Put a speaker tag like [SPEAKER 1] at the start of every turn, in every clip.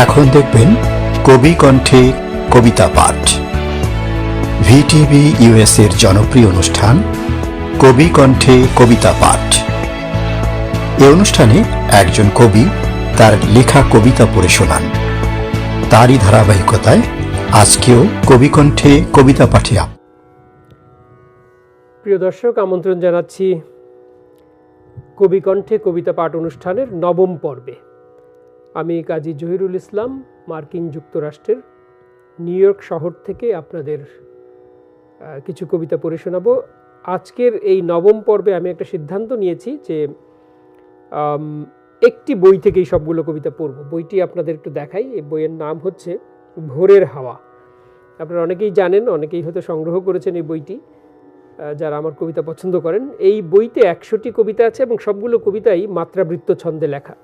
[SPEAKER 1] এখন দেখবেন কবি কণ্ঠে কবিতা পাঠ। ভিটিভি ইউএস এর জনপ্রিয় অনুষ্ঠান কবি কণ্ঠে কবিতা পাঠ। এই অনুষ্ঠানে একজন কবি তার লেখা কবিতা পড়ে শোনান। তারই ধারাবাহিকতায় আজকেও কবি কণ্ঠে কবিতা পাঠে
[SPEAKER 2] প্রিয় দর্শক, আমন্ত্রণ জানাচ্ছি কবি কণ্ঠে কবিতা পাঠ অনুষ্ঠানের নবম পর্বে। আমি কাজী জহিরুল ইসলাম, মার্কিন যুক্তরাষ্ট্রের নিউ ইয়র্ক শহর থেকে আপনাদের কিছু কবিতা পড়ে শোনাবো। আজকের এই নবম পর্বে আমি একটা সিদ্ধান্ত নিয়েছি যে একটি বই থেকেই সবগুলো কবিতা পড়ব। বইটি আপনাদের একটু দেখাই। এই বইয়ের নাম হচ্ছে ভোরের হাওয়া। আপনারা অনেকেই জানেন, অনেকেই হয়তো সংগ্রহ করেছেন এই বইটি যারা আমার কবিতা পছন্দ করেন। এই বইতে একশোটি কবিতা আছে এবং সবগুলো কবিতাই মাত্রাবৃত্ত ছন্দে লেখা।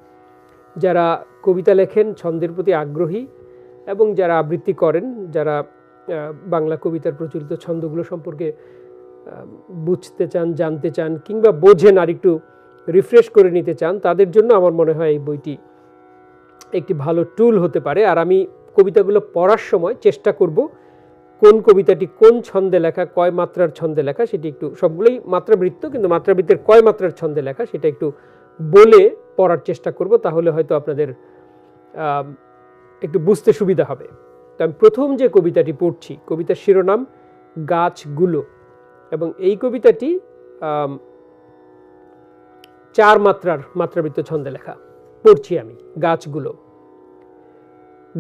[SPEAKER 2] যারা কবিতা লেখেন, ছন্দের প্রতি আগ্রহী এবং যারা আবৃত্তি করেন, যারা বাংলা কবিতার প্রচলিত ছন্দগুলো সম্পর্কে বুঝতে চান, জানতে চান কিংবা বোঝেন আর একটু রিফ্রেশ করে নিতে চান, তাদের জন্য আমার মনে হয় এই বইটি একটি ভালো টুল হতে পারে। আর আমি কবিতাগুলো পড়ার সময় চেষ্টা করব কোন কবিতাটি কোন ছন্দে লেখা, কয় মাত্রার ছন্দে লেখা সেটি একটু, সবগুলোই মাত্রাবৃত্ত কিন্তু মাত্রাবৃত্তের কয় মাত্রার ছন্দে লেখা সেটা একটু বলে পড়ার চেষ্টা করব, তাহলে হয়তো আপনাদের একটু বুঝতে সুবিধা হবে। তো আমি প্রথম যে কবিতাটি পড়ছি, কবিতার শিরোনাম গাছগুলো। এবং এই কবিতাটি চার মাত্রার মাত্রাবৃত্ত ছন্দে লেখা। পড়ছি আমি, গাছগুলো।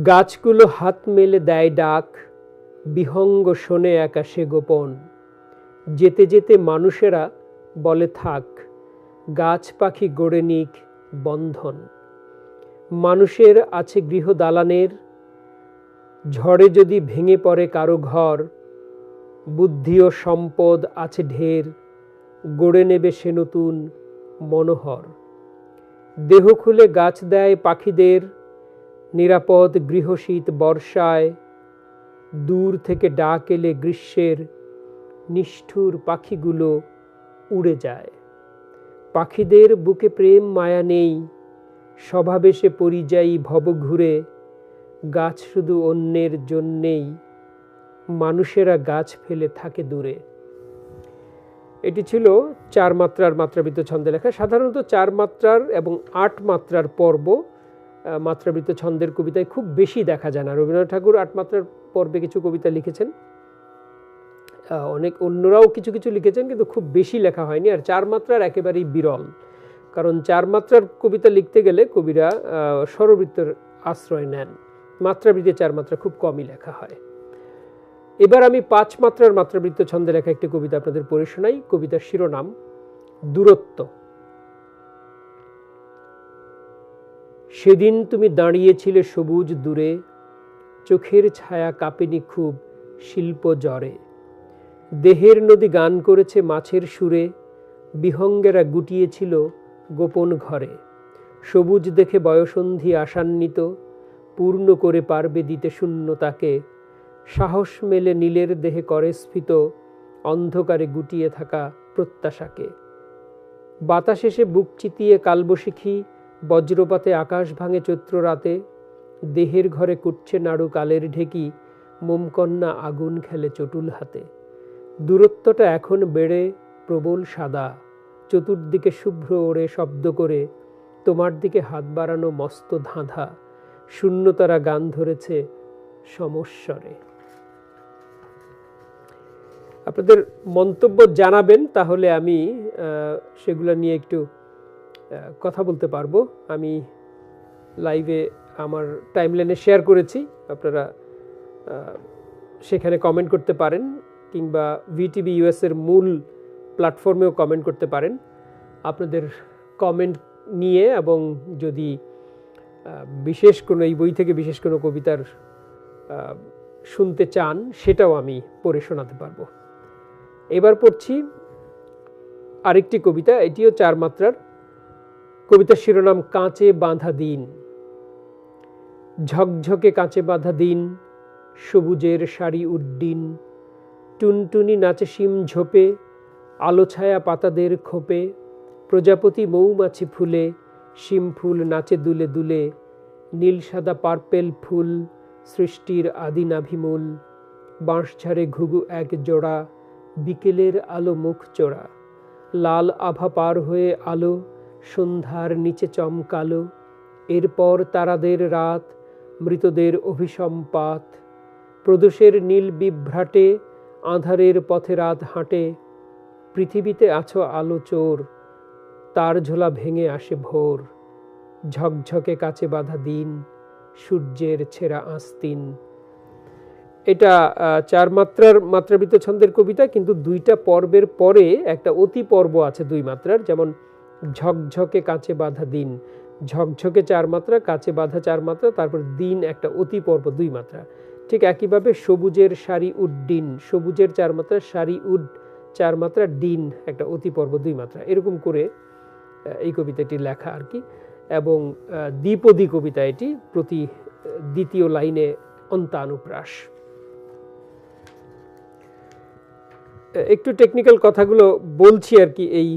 [SPEAKER 2] গাছগুলো হাত মেলে দেয় ডাক, বিহঙ্গ শোনে আকাশে গোপন। যেতে যেতে মানুষেরা বলে থাক, গাছ পাখি গড়ে নিক বন্ধন। মানুষের আছে গৃহ দালানের ঝড়ে যদি ভেঙে পড়ে কারও ঘর, বুদ্ধি ও সম্পদ আছে ঢের, গড়ে নেবে সে নতুন মনোহর। দেহ খুলে গাছ দেয় পাখিদের, নিরাপদ গৃহশীত বর্ষায়, দূর থেকে ডাক এলে গ্রীষ্মের নিষ্ঠুর পাখিগুলো উড়ে যায়। পাখিদের বুকে প্রেম মায়া নেই স্বভাবেশে পরিযায়ী ভব ঘুরে গাছ শুধু অন্যের জন্যেই, মানুষেরা গাছ ফেলে থাকে দূরে। এটি ছিল চার মাত্রার মাত্রাবৃত্ত ছন্দে লেখা। সাধারণত চার মাত্রার এবং আট মাত্রার পর্ব মাত্রাবৃত্ত ছন্দের কবিতায় খুব বেশি দেখা যায় না। রবীন্দ্রনাথ ঠাকুর আট মাত্রার পর্বে কিছু কবিতা লিখেছেন। অনেক অন্যরাও কিছু কিছু লিখেছেন, কিন্তু খুব বেশি লেখা হয়নি। আর চার মাত্রার একেবারেই বিরল। কারণ চার মাত্রার কবিতা লিখতে গেলে কবিরা স্বরবৃত্তের আশ্রয় নেন। মাত্রাবৃত্তে চার মাত্রা খুব কমই লেখা হয়। এবার আমি পাঁচ মাত্রার মাত্রাবৃত্ত ছন্দে লেখা একটি কবিতা আপনাদের পড়ে শোনাই। কবিতার শিরোনাম, দূরত্ব। সেদিন তুমি দাঁড়িয়েছিলে সবুজ দূরে, চোখের ছায়া কাঁপেনি খুব শিল্প জ্বরে। দেহের নদী গান করেছে মাছের সুরে, বিহঙ্গেরা গুটিয়েছিল গোপন ঘরে। সবুজ দেখে বয়সন্ধি আশান্বিত, পূর্ণ করে পারবে দিতে শূন্যতাকে। সাহস মেলে নীলের দেহে করে স্ফীত, অন্ধকারে গুটিয়ে থাকা প্রত্যাশাকে। বাতাস এসে বুক চিতিয়ে কালবশিখী, বজ্রপাতে আকাশ ভাঙে চৈত্র রাতে। দেহের ঘরে কুটছে নাড়ু কালের ঢেকি মোমকন্যা আগুন খেলে চটুল হাতে। দূরত্বটা এখন বেড়ে প্রবল সাদা। চতুর্দিকে শুভ্র ওড়ে শব্দ করে, তোমার দিকে হাত বাড়ানো মস্ত ধাঁধা, শূন্যতারা গান ধরেছে সমস্বরে। আপনাদের মন্তব্য জানাবেন, তাহলে আমি সেগুলো নিয়ে একটু কথা বলতে পারব। আমি লাইভে আমার টাইমলাইনে শেয়ার করেছি, আপনারা সেখানে কমেন্ট করতে পারেন, কিংবা ভিটিভি ইউএসের মূল প্ল্যাটফর্মেও কমেন্ট করতে পারেন। আপনাদের কমেন্ট নিয়ে এবং যদি বিশেষ কোনো এই বই থেকে বিশেষ কোনো কবিতার শুনতে চান, সেটাও আমি পড়ে শোনাতে পারব। এবার পড়ছি আরেকটি কবিতা, এটিও চার মাত্রার। কবিতার শিরোনাম, কাঁচে বাঁধা দিন। ঝকঝকে কাঁচে বাঁধা দিন, সবুজের শাড়ি উড্ডিন, টুনটুনি নাচে শিম ঝোপে আলো ছায়া পাতাদের খোপে, প্রজাপতি মৌমাছি ফুলে, শিম ফুল নাচে দুলে দুলে, নীল সাদা পার্পেল ফুল সৃষ্টির আদি নাভিমূল বাঁশঝাড়ে ঘুঘু এক জোড়া, বিকেলের আলো মুখ চোড়া, লাল আভা পার হয়ে আলো, সন্ধ্যার নিচে চমকালো এরপর তারাদের রাত, মৃতদের অভিসম্পাত প্রদোষের নীল বিভ্রাটে, আধারের পথে রাত হাঁটে পৃথিবীতে আছো আলো চোর, তার ঝোলা ভেঙে আসে ভোর, ঝকঝকে কাছে বাঁধা দিন, সূর্যের ছেঁড়া আস্তিন। এটা চার মাত্রার মাত্রাবৃত্ত ছন্দের কবিতা, কিন্তু দুইটা পর্বের পরে একটা অতি পর্ব আছে দুই মাত্রার, যেমন ঝকঝকে কাছে বাঁধা দিন, ঝকঝকে চার মাত্রা, কাছে বাঁধা চার মাত্রা, তারপর দিন একটা অতি পর্ব দুই মাত্রা। ঠিক একইভাবে সবুজের সারি উড্ডিন সবুজের চার মাত্রা, সারি উড চার মাত্রা, ডিন একটা অতি পর্ব দুই মাত্রা। এরকম করে এই কবিতাটি লেখা আর কি। এবং দ্বিপদী কবিতা এটি প্রতি দ্বিতীয় লাইনে অন্তানুপ্রাস। একটু টেকনিক্যাল কথাগুলো বলছি আর কি এই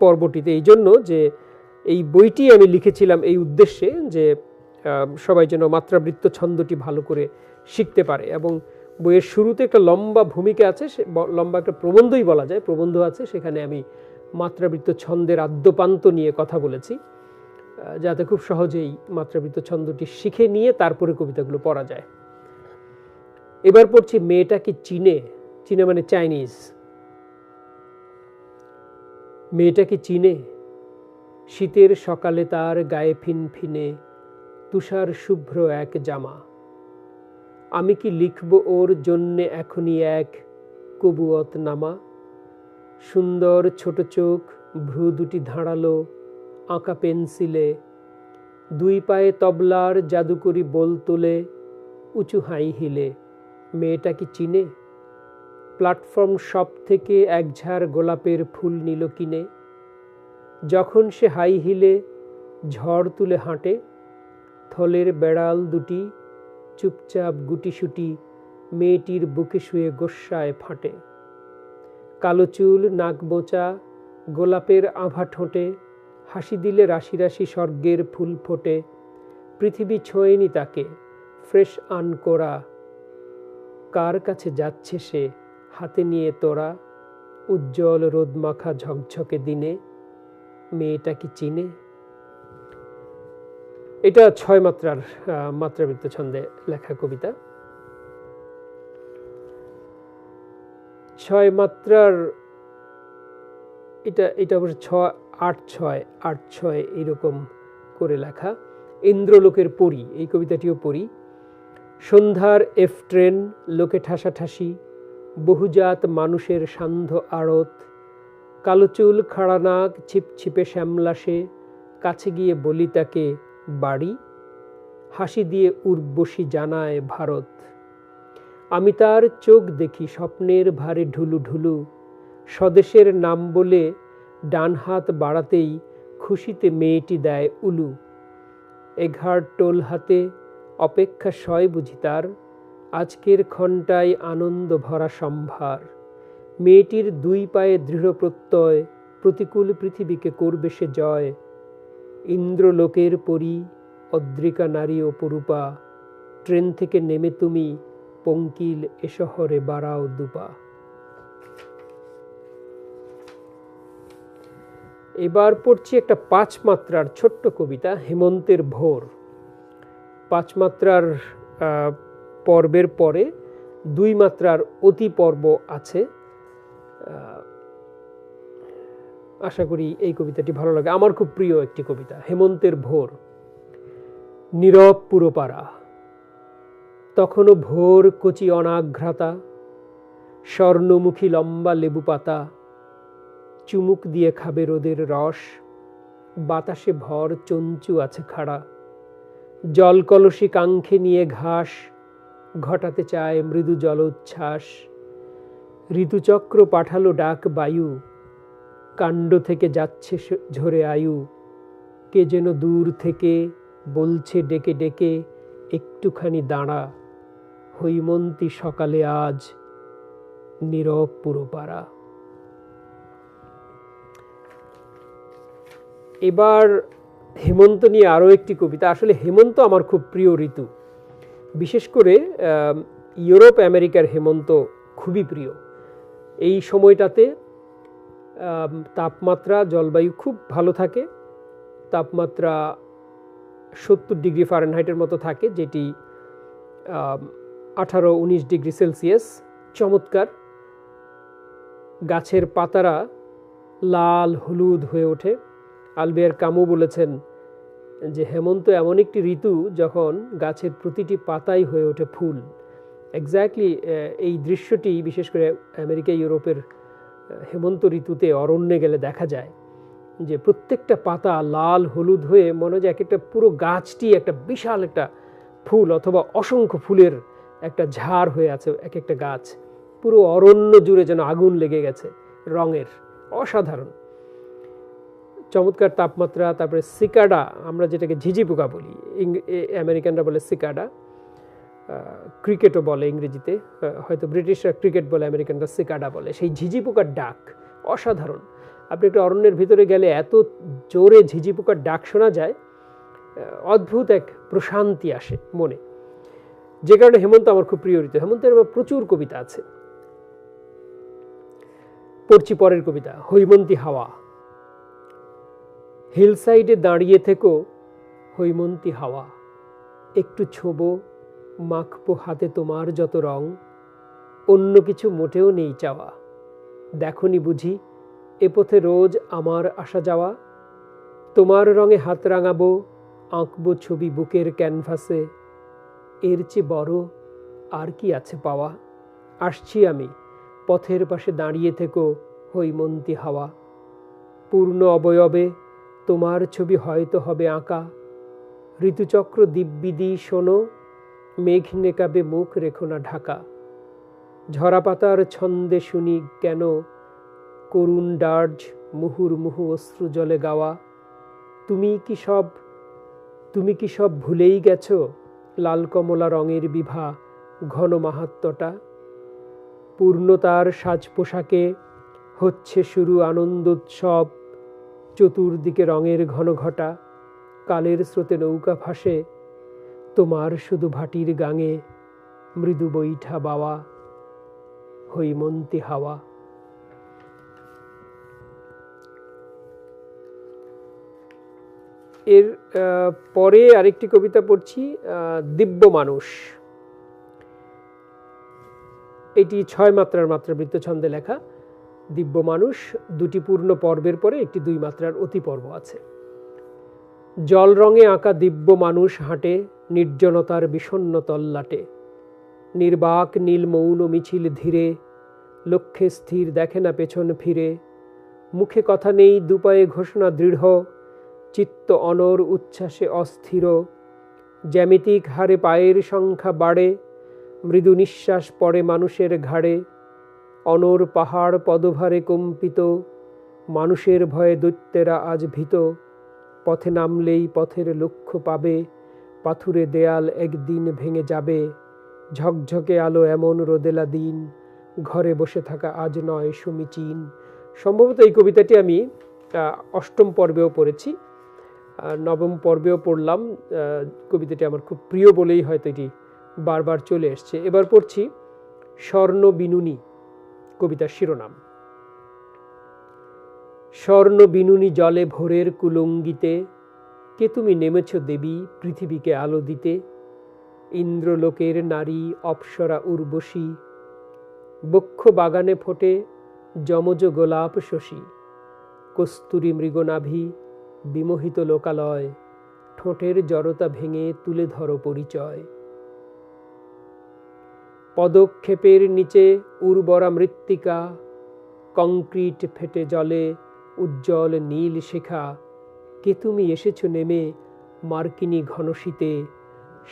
[SPEAKER 2] পর্বটিতে এই জন্য যে এই বইটি আমি লিখেছিলাম এই উদ্দেশ্যে যে সবাই যেন মাত্রাবৃত্ত ছন্দটি ভালো করে শিখতে পারে। এবং বইয়ের শুরুতে একটা লম্বা ভূমিকা আছে, সে লম্বা একটা প্রবন্ধই বলা যায়, প্রবন্ধ আছে, সেখানে আমি মাত্রাবৃত্ত ছন্দের আদ্যপান্ত নিয়ে কথা বলেছি যাতে খুব সহজেই মাত্রাবৃত্ত ছন্দটি শিখে নিয়ে তারপরে কবিতাগুলো পড়া যায়। এবার পড়ছি মেয়েটাকে চিনে চিনে মানে চাইনিজ। মেয়েটাকে চিনে, শীতের সকালে তার গায়ে ফিনফিনে, তুষার শুভ্র এক জামা। আমি কি লিখব ওর জন্যে এখনই এক কবুয়ত নামা? সুন্দর ছোট চোখ, ভ্রু দুটি ধাঁড়ালো আঁকা পেন্সিলে, দুই পায়ে তবলার জাদুকরি বল তোলে, উঁচু হাই হিলে। মেয়েটা কি চিনে? প্ল্যাটফর্ম শপ থেকে একঝাড় গোলাপের ফুল নিল কিনে। যখন সে হাই হিলে ঝড় তুলে হাঁটে, থলের বেড়াল দুটি চুপচাপ গুটিসুটি মেয়েটির বুকে শুয়ে গোস্বায় ফাটে। কালো চুল, নাক বোঁচা গোলাপের আভা ঠোঁটে, হাসি দিলে রাশি রাশি স্বর্গের ফুল ফোটে, পৃথিবী ছোঁয়নি তাকে, ফ্রেশ আন করা। কার কাছে যাচ্ছে সে হাতে নিয়ে তোরা, উজ্জ্বল রোদমাখা ঝকঝকে দিনে? মেয়েটা কি চিনে? এটা ছয় মাত্রার মাত্রাবৃত্ত ছন্দে লেখা কবিতা। ছয় মাত্রার, এটা এটা অবশ্য ছয়, আট ছয় আট ছয় এরকম করে লেখা। ইন্দ্রলোকের পরি, এই কবিতাটিও পড়ি সন্ধ্যার এফ ট্রেন, লোকে ঠাসাঠাসি, বহুজাত মানুষের সান্ধ্য আড়ত। কালো চুল, খাড়া নাক, ছিপছিপে শ্যামলাসে, কাছে গিয়ে বলি তাকে বাড়ি, হাসি দিয়ে উর্বশী জানায় ভারত, আমি তার চোখ দেখি স্বপ্নের ভারে ঢুলু ঢুলু, স্বদেশের নাম বলে ডান হাত বাড়াতেই খুশিতে মেয়েটি দেয় উলু, এঘার টোল হাতে অপেক্ষা সয় বুঝি তার, আজকের ক্ষণটায় আনন্দ ভরা সম্ভার, মেয়েটির দুই পায়ে দৃঢ় প্রত্যয়, প্রতিকূল পৃথিবীকে করবে সে জয় ইন্দ্রলোকের পরি, অদ্রিকা নারী অপরূপা ট্রেন থেকে নেমে তুমি পঙ্কিল এ শহরে বাড়াও দুপা। এবার পড়ছি একটা পাঁচ মাত্রার ছোট্ট কবিতা, হেমন্তের ভোর। পাঁচ মাত্রার পর্বের পরে দুই মাত্রার অতি পর্ব আছে। আশা করি এই কবিতাটি ভালো লাগে। আমার খুব প্রিয় একটি কবিতা, হেমন্তের ভোর। নীরব পুরোপাড়া। তখনও ভোর কচি অনাঘ্রাতা, স্বর্ণমুখী লম্বা লেবু পাতা, চুমুক দিয়ে খাবে রোদের রস, বাতাসে ভর চঞ্চু আছে খাড়া। জল কলসি কাঙ্ক্ষে নিয়ে ঘাস, ঘটাতে চায় মৃদু জলোচ্ছ্বাস। ঋতুচক্র পাঠালো ডাক বায়ু কাণ্ড থেকে যাচ্ছে ঝরে আয়ু। কে যেন দূর থেকে বলছে ডেকে ডেকে, একটুখানি দাঁড়া, হৈমন্তী সকালে আজ নীরব পুরোপাড়া। এবার হেমন্ত নিয়ে আরও একটি কবিতা। আসলে হেমন্ত আমার খুব প্রিয় ঋতু। বিশেষ করে ইউরোপ আমেরিকার হেমন্ত খুবই প্রিয়। এই সময়টাতে তাপমাত্রা, জলবায়ু খুব ভালো থাকে। তাপমাত্রা সত্তর ডিগ্রি ফারেনহাইটের মতো থাকে, যেটি আঠারো উনিশ ডিগ্রি সেলসিয়াস। চমৎকার। গাছের পাতারা লাল, হলুদ হয়ে ওঠে। আলবেয়ার কামু বলেছেন যে, হেমন্ত এমন একটি ঋতু যখন গাছের প্রতিটি পাতাই হয়ে ওঠে ফুল। এক্স্যাক্টলি এই দৃশ্যটি বিশেষ করে আমেরিকা, ইউরোপের হেমন্ত ঋতুতে অরণ্যে গেলে দেখা যায় যে প্রত্যেকটা পাতা লাল, হলুদ হয়ে মনে হয় একটা পুরো গাছটি একটা বিশাল একটা ফুল অথবা অসংখ্য ফুলের একটা ঝাড় হয়ে আছে এক একটা গাছ। পুরো অরণ্য জুড়ে যেন আগুন লেগে গেছে রঙের, অসাধারণ। চমৎকার তাপমাত্রা, তারপরে সিকাডা, আমরা যেটাকে ঝিঝি পোকা বলি আমেরিকানরা বলে সিকাডা। ক্রিকেটও বলে ইংরেজিতে হয়তো ব্রিটিশরা ক্রিকেট বলে, আমেরিকানরা সিকাডা বলে। সেই ঝিঝি পোকার ডাক, অসাধারণ। আপনি একটা অরণ্যের ভিতরে গেলে এত জোরে ঝিঝি পোকার ডাক শোনা যায় অদ্ভুত এক প্রশান্তি আসে মনে। যে কারণে হেমন্ত আমার খুব প্রিয় ঋতু। হেমন্তের আমার প্রচুর কবিতা আছে। পড়ছি পরের কবিতা, হৈমন্তী হাওয়া। হিল সাইডে দাঁড়িয়ে থেকো, হৈমন্তী হাওয়া। একটু ছোবো মাখবো হাতে তোমার যত রং। অন্য কিছু মোটেও নেই চাওয়া। দেখনি বুঝি, এ পথে রোজ আমার আসা যাওয়া। তোমার রঙে হাত রাঙাবো, আঁকবো ছবি বুকের ক্যানভাসে। এর চেয়ে বড় আর কি আছে পাওয়া? আসছি আমি, পথের পাশে দাঁড়িয়ে থেকো, হৈমন্তী হাওয়া। পূর্ণ অবয়বে তোমার ছবি হয়তো হবে আঁকা। ঋতুচক্র দিব্যিদি শোনো মেঘ নেকাবে মুখ রেখো না ঢাকা। ঝরা পাতার ছন্দে শুনি কেন করুণ ডার্জ মুহুর মুহু অশ্রু জলে গাওয়া। তুমি কি সব, তুমি কি সব ভুলেই গেছো লাল কমলা রঙের বিভা ঘন মাহাত্মটা? পূর্ণতার সাজ পোশাকে হচ্ছে শুরু আনন্দোৎসব চতুর্দিকে রঙের ঘন ঘটা কালের স্রোতে নৌকা ভাসে তোমার শুধু ভাটির গাঙে মৃদু বৈঠা বাওয়া, হৈমন্তী হাওয়া। এর পরে আরেকটি কবিতা পড়ছি দিব্য মানুষ। এটি ছয় মাত্রার মাত্রাবৃত্ত ছন্দে লেখা, দিব্য মানুষ, দুটি পূর্ণ পর্বের পরে একটি দুই মাত্রার অতি পর্ব আছে। জল রঙে আঁকা দিব্য মানুষ হাঁটে নির্জনতার বিষণ্ণ তল্লাটে। নির্বাক নীল মৌন মিছিল ধীরে, লক্ষ্যে স্থির দেখে না পেছন ফিরে। মুখে কথা নেই, দুপায়ে ঘোষণা দৃঢ়, চিত্ত অনর, উচ্ছ্বাসে অস্থির। জ্যামিতিক হারে পায়ের সংখ্যা বাড়ে, মৃদু নিঃশ্বাস পড়ে মানুষের ঘাড়ে। অনর পাহাড় পদভারে কম্পিত, মানুষের ভয়ে দৈত্যেরা আজ ভীত। পথে নামলেই পথের লক্ষ্য পাবে। পাথুরে দেয়াল একদিন ভেঙে যাবে। ঝকঝকে আলো এমন রোদেলা দিন। ঘরে বসে থাকা আজ নয় সমীচীন। সম্ভবত এই কবিতাটি আমি অষ্টম পর্বেও পড়েছি। নবম পর্বেও পড়লাম। কবিতাটি আমার খুব প্রিয় বলেই হয়তো এটি বারবার চলে এসছে। এবার পড়ছি স্বর্ণ বিনুনি কবিতার শিরোনাম। স্বর্ণ বিনুনি জলে ভোরের কুলঙ্গিতে কে তুমি নেমেছ দেবী পৃথিবীকে আলো দিতে? ইন্দ্রলোকের নারী অপ্সরা উর্বশী বক্ষ বাগানে ফোটে যমজ গোলাপ শশী। কস্তুরী মৃগনাভি বিমোহিত লোকালয়, ঠোঁটের জড়তা ভেঙে তুলে ধরো পরিচয়। পদক্ষেপের নিচে উর্বরা মৃত্তিকা, কংক্রিট ফেটে জলে উজ্জ্বল নীল শেখা কে তুমি এসেছ নেমে মার্কিনী ঘনশীতে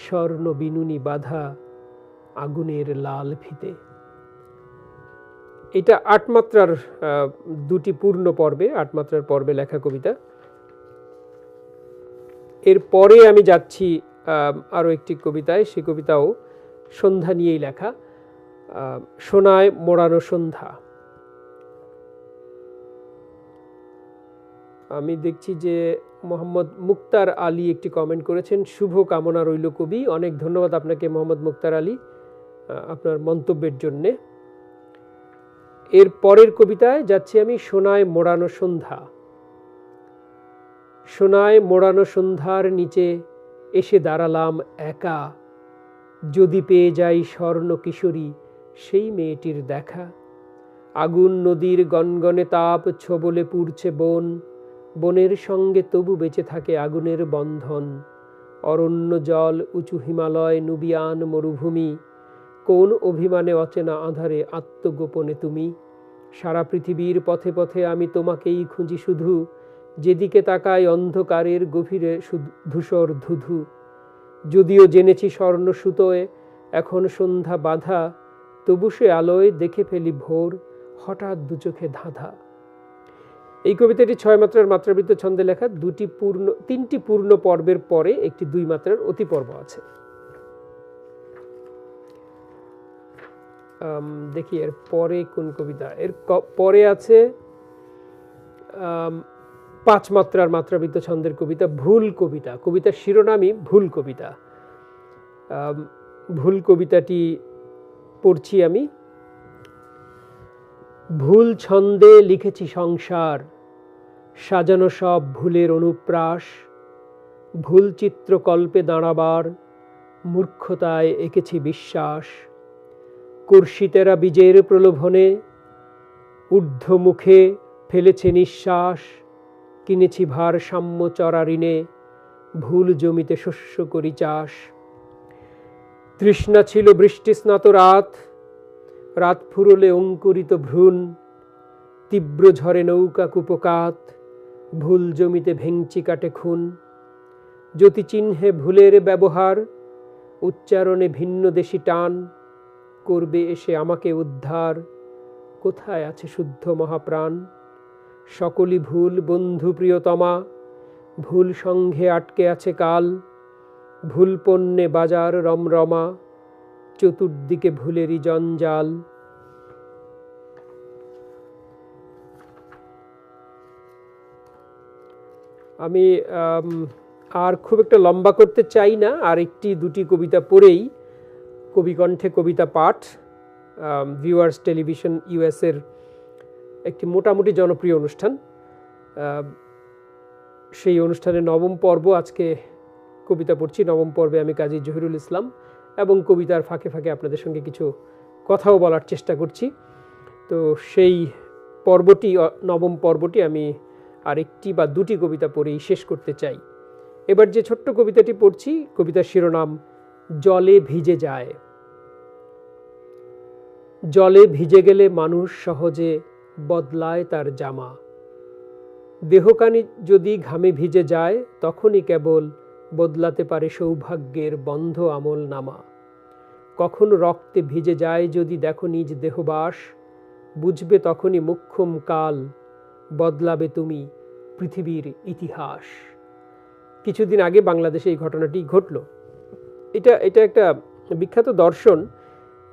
[SPEAKER 2] স্বর্ণ বিনুনি বাধা আগুনের লাল ফিতে? এটা আটমাত্রার দুটি পূর্ণ পর্বে, আটমাত্রার পর্বে লেখা কবিতা। এর পরে আমি যাচ্ছি আরও একটি কবিতায়, সে কবিতাও সন্ধ্যা নিয়েই লেখা সোনায় মোড়ানো সন্ধ্যা। আমি দেখছি যে মোহাম্মদ মুক্তার আলী একটি কমেন্ট করেছেন, শুভ কামনা রইল কবি। অনেক ধন্যবাদ আপনাকে মোহাম্মদ মুক্তার আলী আপনার মন্তব্যের জন্যে। এর পরের কবিতায় যাচ্ছি আমি, সোনায় মোড়ানো সন্ধ্যা। সোনায় মোড়ানো সন্ধ্যার নিচে এসে দাঁড়ালাম একা। যদি পেয়ে যাই স্বর্ণ কিশোরী, সেই মেয়েটির দেখা। আগুন নদীর গনগনে তাপ, ছোবলে পুড়ছে বন। বনের সঙ্গে তবু বেঁচে থাকে আগুনের বন্ধন। অরণ্য জল উঁচু হিমালয় নুবিয়ান মরুভূমি। কোন অভিমানে অচেনা আধারে আত্মগোপনে তুমি? সারা পৃথিবীর পথে পথে আমি তোমাকেই খুঁজি শুধু। যেদিকে তাকাই অন্ধকারের গভীরে ধূসর ধুধু। যদিও জেনেছি স্বর্ণ সুতোয় এখন সন্ধ্যা বাধা, তবু সে আলোয় দেখে ফেলি ভোর, হঠাৎ দু চোখে ধাঁধা। এই কবিতাটি ছয় মাত্রার মাত্রাবৃত্ত ছন্দে লেখা দুটি পূর্ণ, তিনটি পূর্ণ পর্বের পরে একটি দুই মাত্রার অতি পর্ব আছে দেখি এর পরে কোন কবিতা? এর পরে আছে পাঁচ মাত্রার মাত্রাবৃত্ত ছন্দের কবিতা ভুল কবিতা। কবিতার শিরোনামই ভুল কবিতা। ভুল কবিতাটি পড়ছি আমি। ভুল ছন্দে লিখেছি সংসার সাজানো সব ভুলের অনুপ্রাস, ভুল চিত্রকল্পে দাঁড়াবার মূর্খতায় এঁকেছি বিশ্বাস। কুর্ষিতেরা বীজের প্রলোভনে, ঊর্ধ্বমুখে ফেলেছে নিঃশ্বাস, কিনেছি ভারসাম্য চড়া ঋণে, ভুল জমিতে শস্য করি চাষ। তৃষ্ণা ছিল বৃষ্টিস্নাত রাত রাত ফুরলে অঙ্কুরিত ভ্রূণ, তীব্র ঝড়ে নৌকা কুপকাত। ভুল জমিতে ভেঙচি কাটে খুন। জ্যোতিচিহ্নে ভুলের ব্যবহার, উচ্চারণে ভিন্ন দেশি টান। করবে এসে আমাকে উদ্ধার, কোথায় আছে শুদ্ধ মহাপ্রাণ? সকলই ভুল বন্ধু প্রিয়তমা, ভুল সঙ্ঘে আটকে আছে কাল। ভুল পণ্যে বাজার রমরমা, চতুর্দিকে ভুলেরই জঞ্জাল। আমি আর খুব একটা লম্বা করতে চাই না। আর একটি, দুটি কবিতা পড়েই, কবিকণ্ঠে কবিতা পাঠ ভিউয়ার্স টেলিভিশন ইউএসের একটি মোটামুটি জনপ্রিয় অনুষ্ঠান। সেই অনুষ্ঠানে নবম পর্ব আজকে কবিতা পড়ছি। নবম পর্বে আমি কাজী জহিরুল ইসলাম এবং কবিতার ফাঁকে ফাঁকে আপনাদের সঙ্গে কিছু কথাও বলার চেষ্টা করছি। তো সেই পর্বটি নবম পর্বটি আমি আরেকটি বা দুটি কবিতা পড়েই শেষ করতে চাই। এবার যে ছোট্ট কবিতাটি পড়ছি, কবিতার শিরোনাম, জলে ভিজে যায়। জলে ভিজে গেলে মানুষ সহজে বদলায় তার জামা। দেহকানি যদি ঘামে ভিজে যায়, তখনই কেবল বদলাতে পারে সৌভাগ্যের বন্ধ আমল নামা। কখন রক্তে ভিজে যায় যদি দেখো নিজ দেহবাস, বুঝবে তখনই মুখ্যম কাল বদলাবে তুমি পৃথিবীর ইতিহাস। কিছুদিন আগে বাংলাদেশে এই ঘটনাটি ঘটল। এটা এটা একটা বিখ্যাত দর্শন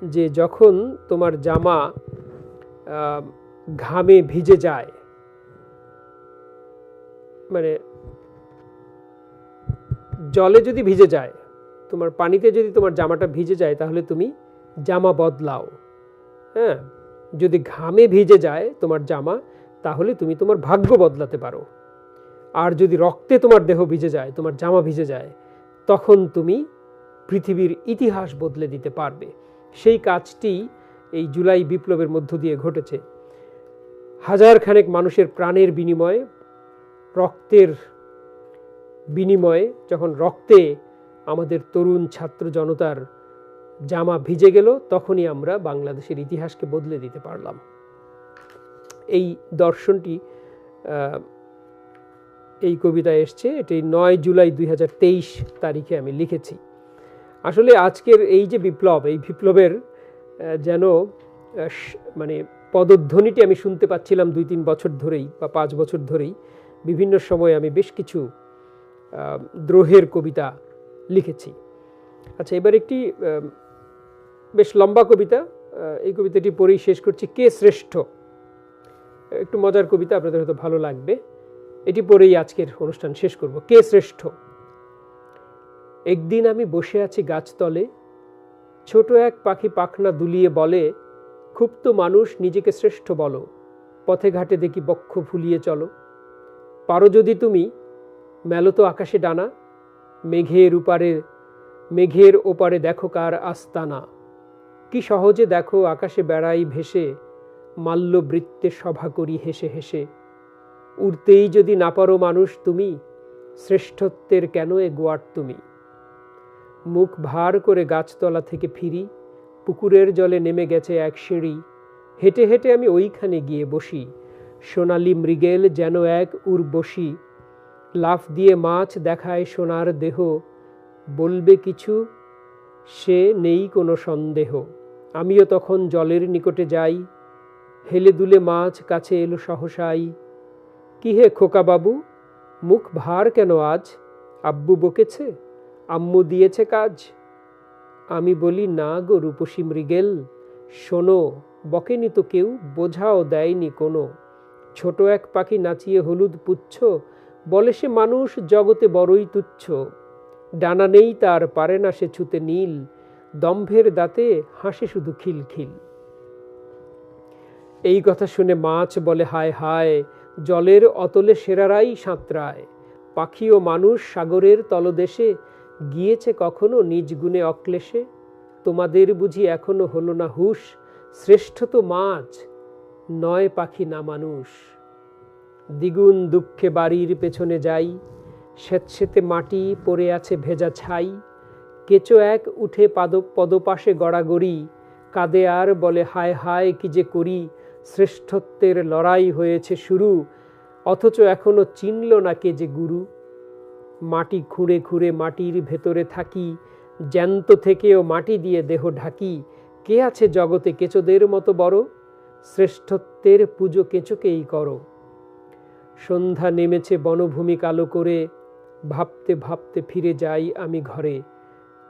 [SPEAKER 2] যে যখন তোমার জামা ঘামে ভিজে যায় মানে জলে যদি ভিজে যায়, তোমার পানিতে যদি তোমার জামাটা ভিজে যায়, তাহলে তুমি জামা বদলাও। হ্যাঁ যদি ঘামে ভিজে যায় তোমার জামা তাহলে তুমি তোমার ভাগ্য বদলাতে পারো। আর যদি রক্তে তোমার দেহ ভিজে যায়, তোমার জামা ভিজে যায়, তখন তুমি পৃথিবীর ইতিহাস বদলে দিতে পারবে। সেই কাজটি এই জুলাই বিপ্লবের মধ্য দিয়ে ঘটেছে। হাজার খানেক মানুষের প্রাণের বিনিময়ে, রক্তের বিনিময়ে যখন রক্তে আমাদের তরুণ ছাত্র জনতার জামা ভিজে গেল, তখনই আমরা বাংলাদেশের ইতিহাসকে বদলে দিতে পারলাম। এই দর্শনটি এই কবিতায় এসছে। এটি নয় জুলাই দুই হাজার তেইশ তারিখে আমি লিখেছি। আসলে আজকের এই যে বিপ্লব, এই বিপ্লবের যেন মানে পদধ্বনিটি আমি শুনতে পাচ্ছিলাম দুই তিন বছর ধরেই বা পাঁচ বছর ধরেই। বিভিন্ন সময় আমি বেশ কিছু দ্রোহের কবিতা লিখেছি। আচ্ছা এবার একটি বেশ লম্বা কবিতা এই কবিতাটি পড়েই শেষ করছি। কে শ্রেষ্ঠ? একটু মজার কবিতা আপনাদের হয়তো ভালো লাগবে। এটি পরেই আজকের অনুষ্ঠান শেষ করব। কে শ্রেষ্ঠ? একদিন আমি বসে আছি গাছতলে, ছোট এক পাখি পাখনা দুলিয়ে বলে খুব তো মানুষ, নিজেকে শ্রেষ্ঠ বলো, পথে ঘাটে দেখি বক্ষ ফুলিয়ে চলো। পারো যদি তুমি, মেলো তো আকাশে ডানা মেঘের উপারে মেঘের ওপারে দেখো কার আস্তানা। কি সহজে দেখো আকাশে বেড়াই ভেসে মাল্য বৃত্তে সভা করি হেসে হেসে। উড়তেই যদি না পারো মানুষ তুমি, শ্রেষ্ঠত্বের কেন এ গোয়ার তুমি? মুখ ভার করে গাছতলা থেকে ফিরি, পুকুরের জলে নেমে গেছে এক সিঁড়ি। হেঁটে হেঁটে আমি ওইখানে গিয়ে বসি, সোনালি মৃগেল যেন এক উর্বশী। লাফ দিয়ে মাছ দেখায় সোনার দেহ, বলবে কিছু, সে নেই কোনো সন্দেহ। আমিও তখন জলের নিকটে যাই হেলে দুলে মাছ কাছে এলো সহসাই। কি হে খোকাবাবু মুখ ভার কেন আজ? আব্বু বকেছে, আম্মু দিয়েছে কাজ। আমি বলি, না গো রূপসী মৃগেল, শোনো, বকেনি তো কেউ, বোঝাও দেয়নি কোনো। ছোট এক পাখি নাচিয়ে হলুদ পুচ্ছ, বলে সে মানুষ জগতে বড়ই তুচ্ছ। ডানা নেই তার, পারে না সে ছুতে নীল, দম্ভের দাঁতে হাসে শুধু খিলখিল। এই কথা শুনে মাছ বলে, হায় হায়, জলের অতলে সেরারাই সাঁতরায়। পাখি ও মানুষ সাগরের তলদেশে, গিয়েছে কখনো নিজ গুণে অক্লেশে? তোমাদের বুঝি এখনও হলো না হুশ, শ্রেষ্ঠ তো মাছ, নয় পাখি না মানুষ। দ্বিগুণ দুঃখে বাড়ির পেছনে যাই স্বেচ্ছেতে মাটি পড়ে আছে ভেজা ছাই। কেঁচো এক উঠে পাদ পদপাশে গড়াগড়ি, কাঁদে আর বলে, হায় হায়, কি যে করি শ্রেষ্ঠত্বের লড়াই হয়েছে শুরু, অথচ এখনও চিনল না কে যে গুরু। মাটি খুঁড়ে খুঁড়ে মাটির ভেতরে থাকি, জ্যান্ত থেকেও মাটি দিয়ে দেহ ঢাকি। কে আছে জগতে কেঁচোদের মতো বড়? শ্রেষ্ঠত্বের পুজো কেঁচোকেই করো। সন্ধ্যা নেমেছে বনভূমি কালো করে, ভাবতে ভাবতে ফিরে যাই আমি ঘরে।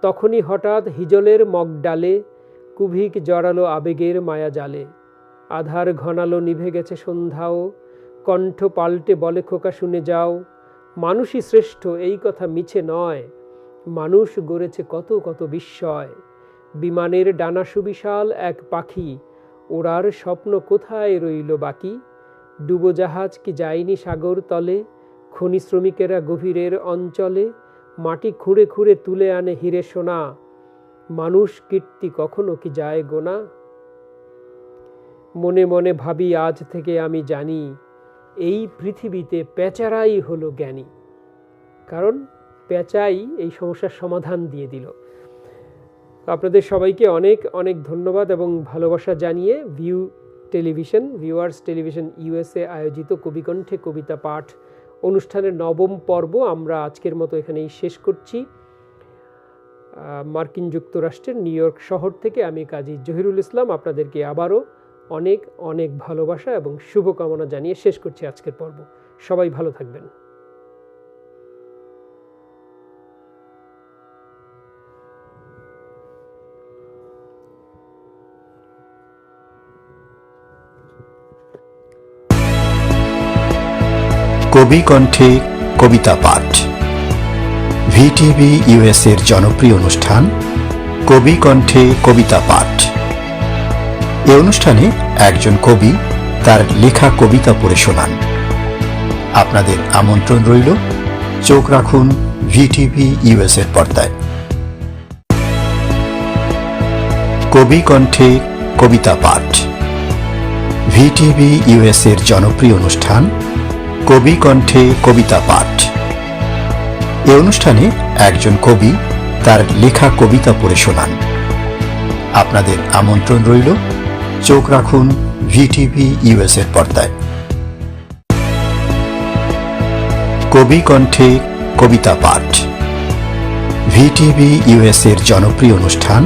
[SPEAKER 2] তখনই হঠাৎ হিজলের মগ ডালে কুভিক জড়ালো আবেগের মায়া জালে আধার ঘনালো নিভে গেছে সন্ধ্যাও, কণ্ঠ পাল্টে বলে খোকা শুনে যাও, মানুষই শ্রেষ্ঠ, এই কথা মিছে নয়। মানুষ গড়েছে কত কত বিস্ময়। বিমানের ডানা সুবিশাল এক পাখি, ওড়ার স্বপ্ন কোথায় রইল বাকি? ডুবোজাহাজ কি যায়নি সাগর তলে? খনি শ্রমিকেরা গভীরের অঞ্চলে? মাটি খুঁড়ে খুঁড়ে তুলে আনে হিরে সোনা। মানুষ কীর্তি কখনো কি যায় গোনা? মনে মনে ভাবি, আজ থেকে আমি জানি, এই পৃথিবীতে পেঁচারাই হলো জ্ঞানী। কারণ পেঁচাই এই সমস্যার সমাধান দিয়ে দিল। আপনাদের সবাইকে অনেক অনেক ধন্যবাদ এবং ভালোবাসা জানিয়ে view television, viewers television USA আয়োজিত কবিকণ্ঠে কবিতা পাঠ অনুষ্ঠানের নবম পর্ব আমরা আজকের মতো এখানেই শেষ করছি। মার্কিন যুক্তরাষ্ট্রের নিউ ইয়র্ক শহর থেকে আমি কাজী জহিরুল ইসলাম, আপনাদেরকে আবারও অনেক অনেক ভালোবাসা এবং শুভকামনা জানিয়ে শেষ করছি আজকের পর্ব। সবাই ভালো থাকবেন।
[SPEAKER 1] কবি কণ্ঠে কবিতা পাঠ। ভিটিভি ইউএস এর জনপ্রিয় অনুষ্ঠান কবি কণ্ঠে কবিতা পাঠ। এ অনুষ্ঠানে একজন কবি তার লেখা কবিতা পড়ে শোনান। আপনাদের আমন্ত্রণ রইল। চোখ রাখুন ভিটিভি ইউএস এর পর্দায়। কবি কণ্ঠে কবিতা পাঠ। ভিটিভি ইউএস এর জনপ্রিয় অনুষ্ঠান কবি কণ্ঠে কবিতা পাঠ। এ অনুষ্ঠানে একজন কবি তার লেখা কবিতা পড়ে শোনান। আপনাদের আমন্ত্রণ রইল। চোখ রাখুন ভিটিভি ইউএস এর পর্দায়। কবি কণ্ঠে কবিতা পাঠ। ভিটিভি ইউএস এর জনপ্রিয় অনুষ্ঠান